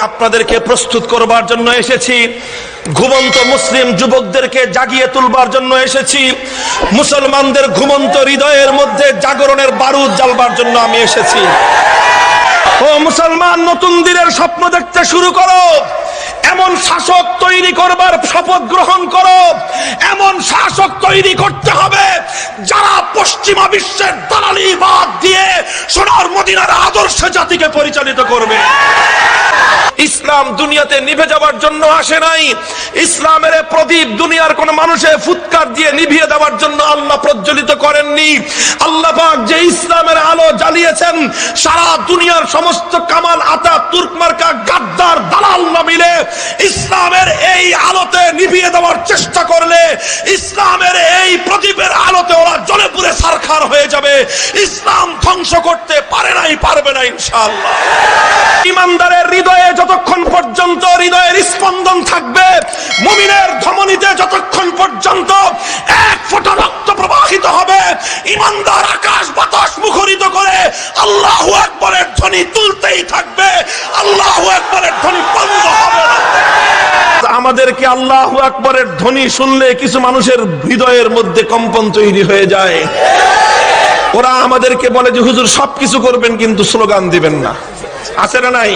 আপনাদেরকে প্রস্তুত করবার জন্য এসেছি। ঘুমন্ত মুসলিম যুবকদেরকে জাগিয়ে তুলবার জন্য এসেছি। মুসলমানদের ঘুমন্ত হৃদয়ের মধ্যে জাগরণের বারুদ জ্বালবার জন্য আমি এসেছি। ও মুসলমান, নতুন দিনের স্বপ্ন দেখতে শুরু করো। এমন শাসক তৈরি করবার শপথ গ্রহণ করো। এমন শাসক তৈরি করতে হবে যারা পশ্চিমা বিশ্বের দালালি বাদ দিয়ে সোনার মদিনার আদর্শ জাতিকে পরিচালিত করবে। ইসলাম দুনিয়াতে নিভে যাওয়ার জন্য আসে নাই। ইসলামের প্রদীপ দুনিয়ার কোন মানুষে ফুৎকার দিয়ে নিভিয়ে দেওয়ার জন্য আল্লাহ প্রজ্বলিত করেননি। আল্লাহ যে ইসলামের আলো জ্বালিয়েছেন, সারা দুনিয়ার সমস্ত কামাল, আতা, তুর্কমার্কা, গাদ্দার, দালাল না মিলে ইসলামের এই আলোতে নিভিয়ে দেওয়ার চেষ্টা করলে ইসলামের এই প্রদীপের আলোতে ওরা জলে পুড়ে সারখার হয়ে যাবে। ইসলাম ধ্বংস করতে পারে নাই, পারবে না ইনশাআল্লাহ। ইমানদারের হৃদয়ে যতক্ষণ পর্যন্ত হৃদয়ের স্পন্দন থাকবে, মুমিনের ধমনীতে যতক্ষণ পর্যন্ত এক ফোঁটা রক্ত প্রবাহিত হবে, ইমানদার আকাশ বাতাস মুখরিত করে আল্লাহু আকবরের ধ্বনি তুলতেই থাকবে, আল্লাহু আকবরের ধ্বনি বন্ধ হবে। আমাদেরকে আল্লাহু আকবরের ধ্বনি শুনলে কিছু মানুষের হৃদয়ের মধ্যে কম্পন তৈরি হয়ে যায়। ওরা আমাদেরকে বলে যে, হুজুর, সবকিছু করবেন কিন্তু স্লোগান দিবেন না। আছে না নাই?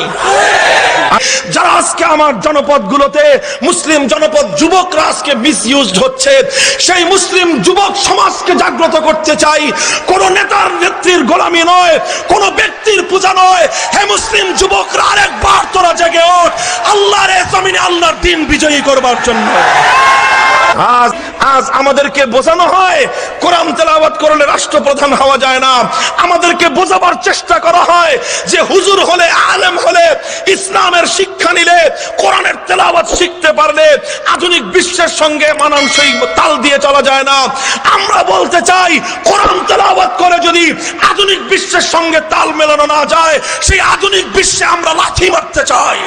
যারা আজকে আমার জনপদ গুলোতে মুসলিম জনপদ যুবকরা আজকে মিস হচ্ছে, সেই মুসলিম যুবক সমাজকে জাগ্রত করতে চাই। কোন নেতার নেত্রীর গোলামি নয়, কোন ব্যক্তির পূজা নয়। হে মুসলিম যুবকরা, আরেকবার তোরা জেগে ওঠ। আল্লাহর জমিনে আল্লাহর দিন বিজয়ী করবার জন্য। আজ আজ আমাদেরকে বোঝানো হয়, কোরআন তেলাওয়াত করলে রাষ্ট্রপ্রধান হওয়া যায় না। আমাদেরকে বোঝাবার চেষ্টা করা হয় যে হুজুর হলে, আলেম হলে, ইসলামের শিক্ষা নিলে, কোরআনের তেলাওয়াত শিখতে পারলে আধুনিক বিশ্বের সঙ্গে মানানসই তাল দিয়ে চলা যায় না। আমরা বলতে চাই, কোরআন তেলাওয়াত করে যদি আধুনিক বিশ্বের সঙ্গে তাল মেলানো না যায়, সেই আধুনিক বিশ্বে আমরা লাথি মারতে চাই।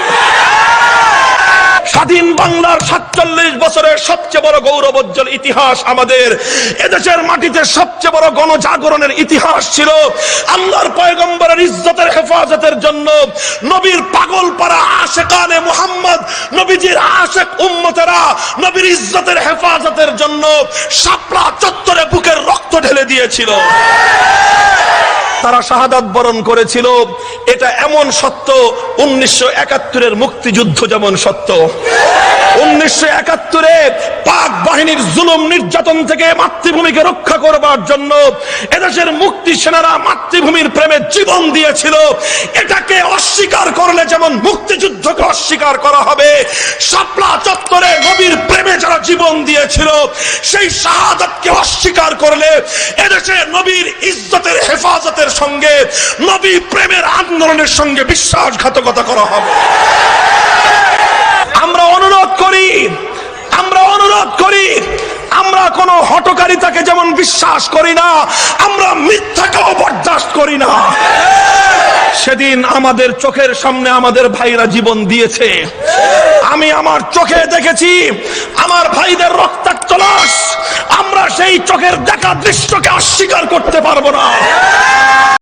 স্বাধীন বাংলার সাতচল্লিশ বছরের সবচেয়ে বড় গৌরবোজ্জ্বল ইতিহাস আমাদের। এদেশের মাটিতে সবচেয়ে বড় গণজাগরণের ইতিহাস ছিল আল্লাহর পয়গম্বরের ইজ্জতের হেফাজতের জন্য নবীর পাগল পাড়া আশেকানে মোহাম্মদ, নবীজির আশেক উম্মতেরা নবীর ইজ্জতের হেফাজতের জন্য শাপলা চত্বরে বুকের রক্ত ঢেলে দিয়েছিল। তারা শাহাদাত বরণ করেছিল। এটা এমন সত্য, উনিশশো একাত্তরের মুক্তিযুদ্ধ যেমন সত্য। উনিশশো একাত্তরে পাক বাহিনীর জুলুম নির্যাতন থেকে মাতৃভূমিকে রক্ষা করবার জন্য এদেশের মুক্তি সেনারা মাতৃভূমির প্রেমে জীবন দিয়েছিল। এটাকে অস্বীকার করলে যেমন মুক্তিযুদ্ধকে অস্বীকার করা হবে। শাপলা চত্বরে নবীর প্রেমে যারা জীবন দিয়েছিল, সেই শাহাদাতকে অস্বীকার করলে এদেশে নবীর ইজ্জতের হেফাজতের সঙ্গে, নবী প্রেমের আন্দোলনের সঙ্গে বিশ্বাসঘাতকতা করা হবে। আমরা অনুরোধ করি, আমরা অনুরোধ করি, আমরা কোন হটকারিতাকে যেমন বিশ্বাস করি না, আমরা মিথ্যাকেও বরদাস্ত করি না। সেদিন আমাদের চোখের সামনে আমাদের ভাইরা জীবন দিয়েছে। আমি আমার চোখে দেখেছি, আমার ভাইদের রক্তাক্ত আমরা সেই চোখের দেখা দৃশ্যকে অস্বীকার করতে পারব না।